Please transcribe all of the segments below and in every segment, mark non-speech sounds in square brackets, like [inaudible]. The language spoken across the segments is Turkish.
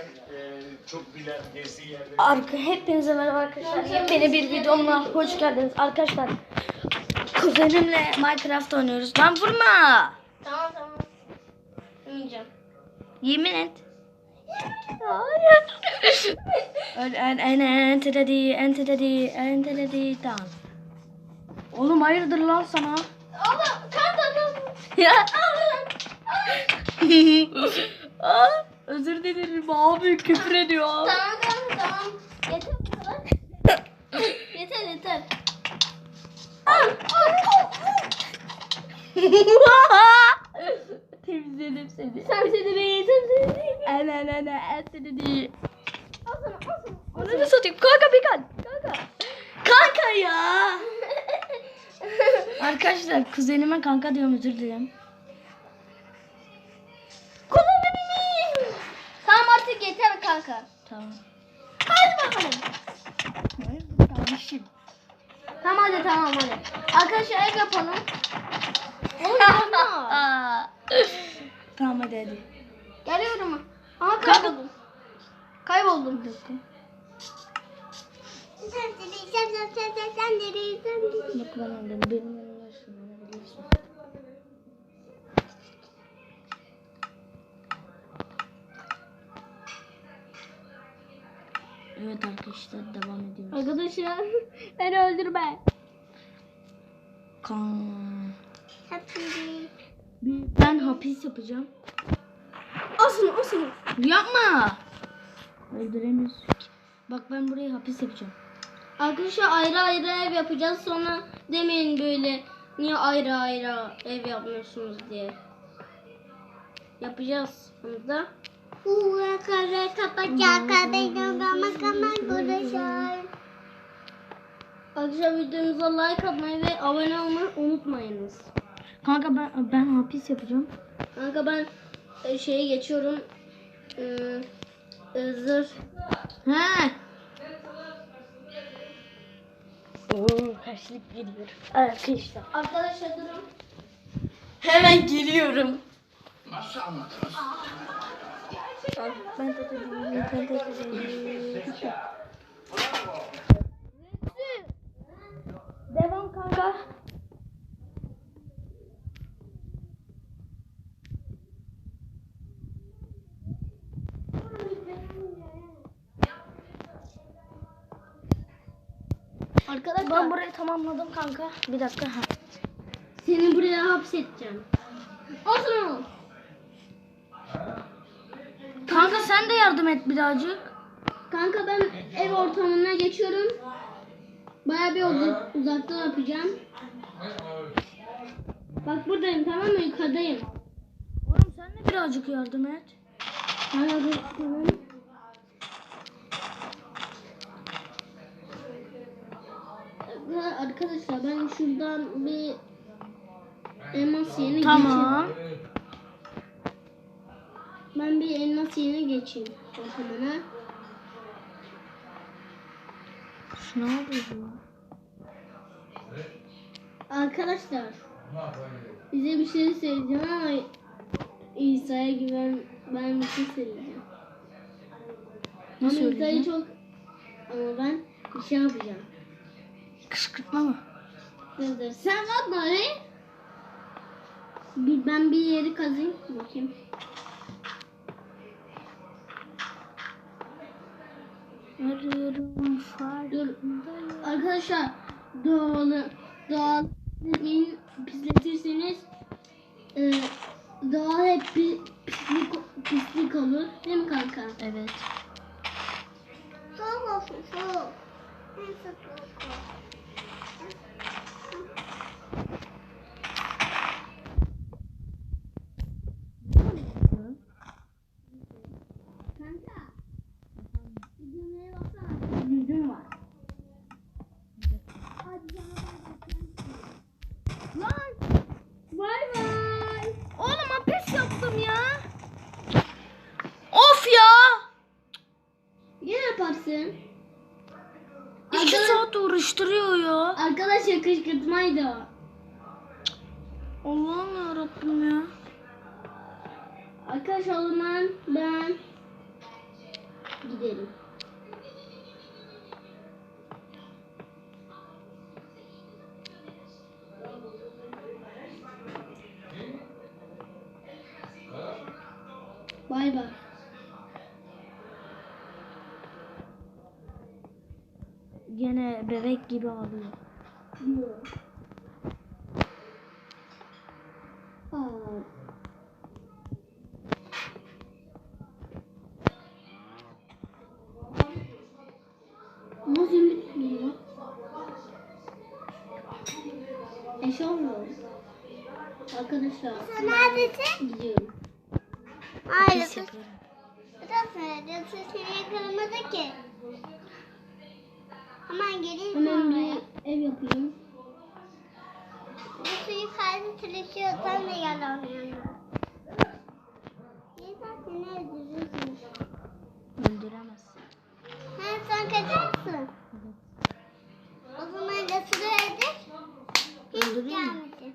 e, çok bilen gezdiği yerde. Arka hepinize merhaba arkadaşlar. Yepyeni bir videomla hoş geldiniz arkadaşlar. Kuzenimle Minecraft oynuyoruz. Lan vurma. Tamam tamam. Yemeyeceğim. Yemin et. [laughs] Hayır. En en en enteledi enteledi enteledi tamam. Oğlum hayırdır lan sana? Allah kanka kanka. Ya. Aa, özür dilerim abi küfür ediyor. Tamam tamam tamam. Yeter bu kadar. yeter yeter. Temizledim seni. Sen seni ben yeter seni. En en en en enteledi. Al sana al sana. Onu da satayım. Kanka bir kan. Kanka. Kanka ya. [laughs] Arkadaşlar kuzenime kanka diyorum özür dilerim. Yeter kanka. Tamam. Hadi bakalım. Kardeşim. Tamam hadi tamam hadi. Arkadaşlar ev yapalım. Oğlum [laughs] yapma. Tamam hadi hadi. Geliyorum. Ama kayboldum. Kayboldum. Bir dakika. Bak ben aldım. Benim yanıma şunu Evet arkadaşlar devam ediyoruz. Arkadaşlar [laughs] beni öldürme. Kan. Ben hapis yapacağım. Asın asın. Yapma. Öldüremiyorsun ki. Bak ben buraya hapis yapacağım. Arkadaşlar ayrı ayrı ev yapacağız. Sonra demeyin böyle niye ayrı ayrı ev yapmıyorsunuz diye. Yapacağız bunu da. Arkadaşlar videomuza like atmayı ve abone olmayı unutmayınız. Kanka ben ben hapis yapacağım. Kanka ben e, şeye geçiyorum. Ee, e, zırh. He. Oo, karşılık geliyor. Arkadaşlar. Arkadaşlar durun. Hemen geliyorum. Al, Ben de dedim, ben de dedim. Devam kanka. Arkadaşlar Ben burayı tamamladım kanka. Bir dakika. Ha. seni buraya hapsedeceğim. Olsun yardım et birazcık. Kanka ben ev ortamına geçiyorum. Baya bir uzak, uzakta yapacağım. Bak buradayım tamam mı? Yukarıdayım. Oğlum sen de birazcık yardım et. Tamam. Ya Arkadaşlar ben şuradan bir elmas yerine Tamam. geçeyim. Ben bir elmas yerine geçeyim ortamına. Ne oluyor bu? Arkadaşlar bize bir şey söyleyeceğim ama İsa'ya güven ben bir şey söyleyeceğim. Ne Ama İsa'yı söyleyeceksin? çok ama ben bir şey yapacağım. Kışkırtma mı? Dur dur sen bakma öyle. Bir, ben bir yeri kazayım bakayım. Arıyorum Dur farkındayım. arkadaşlar doğalı doğal pisletmeyin pisletirseniz e, doğa hep pi- pislik, pislik olur değil mi kanka? Evet. Soğuk olsun soğuk. Kanka. Bir düğmeye baksana. Yüzüm var. Hadi Lan. Bay bay. Oğlum hapis yaptım ya. Of ya. Yine yaparsın. İki Arkadaş- saat uğraştırıyor ya. Arkadaşlar kışkırtmaydı o. Allah'ım yarabbim ya. Arkadaşlar o zaman ben gidelim. Bay bay. Gene bebek gibi ağlıyor. Nasıl bitmiyor? Eş olmuyor. Arkadaşlar. Sen neredesin? Gidiyorum. Yapıyorum. Biraz neredesin? Seni yakalamadı ki. Hemen geleyim Hemen bir ev yapayım. Bu suyu fazla çalışıyorsan da yalanıyorum. Sen seni öldürürsün? Öldüremez. Ha sen kaçarsın. O zaman da suyu öldür. Hiç Öldüreyim mi? gelmesin.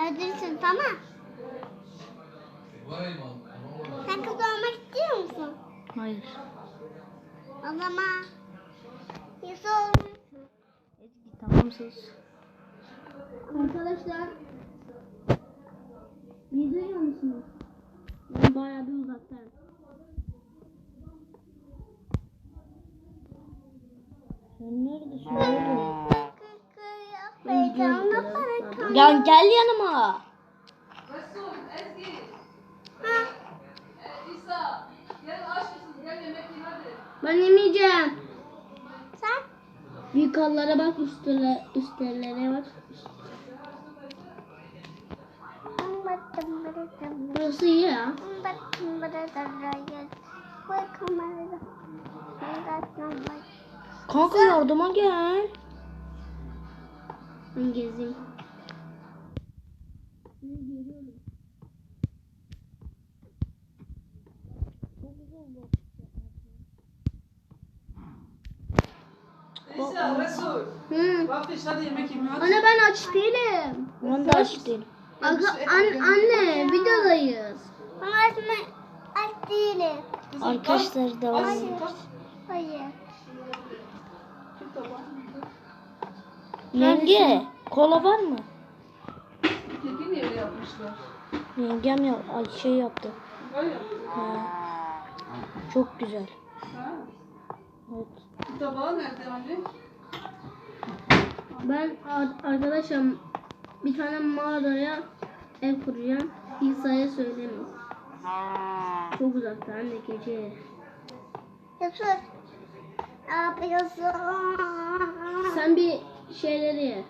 Öldürsün tamam. Sen kız olmak istiyor musun? Hayır. O zaman Yusuf olmuşsun. Ezgi tamam sus. Arkadaşlar. Bir duyuyor musunuz? Ben bayağı bir uzaktayım. Sen neredesin oğlum? Heyecanla para. Ya gel yanıma. Resul, Ezgi, Yukarılara bak üstlere, üstlerine bak. Burası iyi ya. Kanka yardıma gel. Ben gezeyim. İsa, Resul, Hı. bak işte yemek hadi. Anne ben aç değilim. Ben de aç değilim. Aga, an, anne videodayız. Aç değilim. Arkadaşlar devam Hayır. edin. Hayır. Yenge kola var mı? Keki niye yapmışlar? Yengem ya ay şey yaptı. Öyle. Ha. Çok güzel. Ha. Evet. Tabağı nerede anne? Ben ar- arkadaşım bir tane mağaraya ev kuracağım. İsa'ya söylemeyin. Çok uzakta anne gece. Yusuf. Ne yapıyorsun? Sen bir şeyleri ye.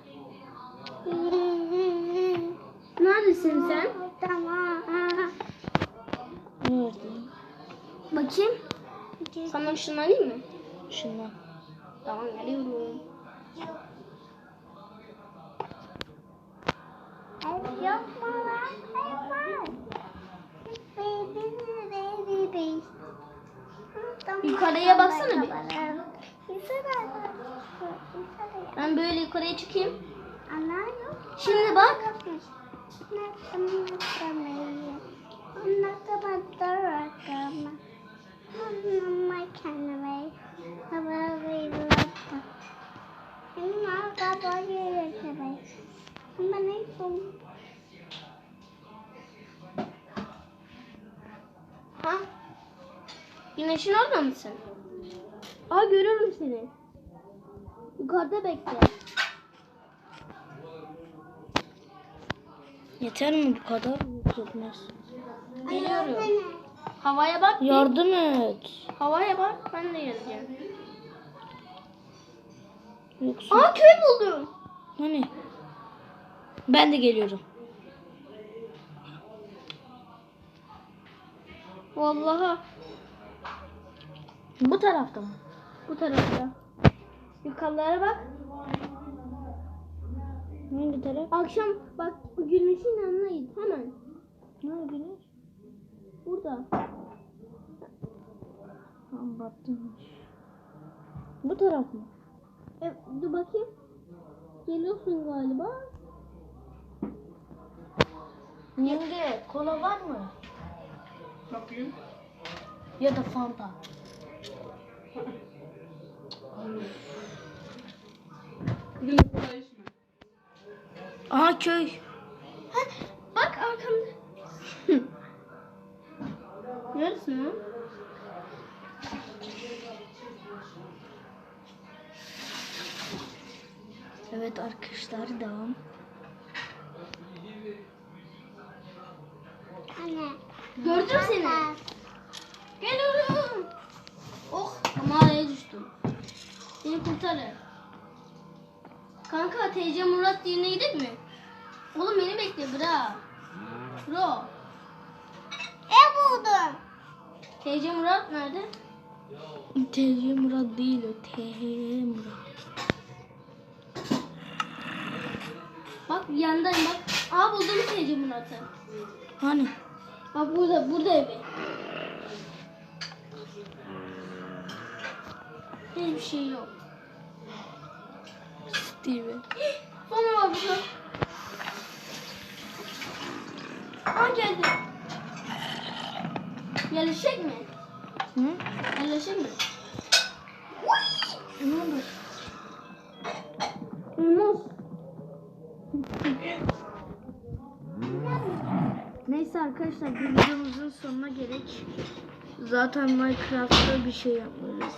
Neredesin sen? Tamam. Bakayım. Sana şunu alayım mı? Şundan. Tamam geliyorum. Yok mu lan? Var. Baby, baby, baby. Tamam, Yukarıya baksana bir. Ben böyle yukarıya çıkayım. Ana yok. Şimdi bak. Ha? Güneşin orada mısın? Aa görüyorum seni. Yukarıda bekle. Yeter mi bu kadar? Yetmez. Geliyorum. Havaya bak. Yardım et. Havaya bak. Ben de geleceğim. Yoksa Aa köy buldum. hani? Ben de geliyorum. Vallahi Bu tarafta mı? bu tarafta. Yukarılara bak. Hangi taraf? Akşam bak güneşin yanına git hemen. Ne güneş? Burada. Tam battıymış. Bu taraf mı? E, dur bakayım. Geliyorsun galiba. Yenge kola var mı? Bakayım. Ya da fanta. Bugün okula içme. Aha köy. Bak arkamda. [laughs] Neredesin lan? Evet arkadaşlar devam. Gördüm seni. Geliyorum. Oh mağaraya düştüm. Beni kurtarın. Kanka TC Murat yerine gidelim mi? Oğlum beni bekle bra. Bro. Ev buldum. TC Murat nerede? TC Murat değil o. TH Murat. Bak yandayım bak. Aa buldum TC Murat'ı. Hani? Bak burada burada evi. Hiçbir şey yok. Steve. Bana bak burada. Aa geldi. Yerleşecek mi? Hı? Yerleşecek mi? Ne oldu? Olmaz. Neyse arkadaşlar bir videomuzun sonuna gerek. Zaten Minecraft'ta bir şey yapmıyoruz.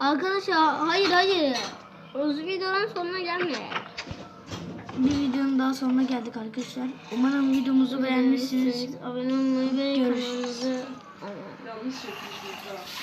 Arkadaşlar hayır hayır. O videonun sonuna gelme. Bir videonun daha sonuna geldik arkadaşlar. Umarım videomuzu beğenmişsiniz. Abone olmayı ve Görüşürüz. kanalımızı Yanlış ha.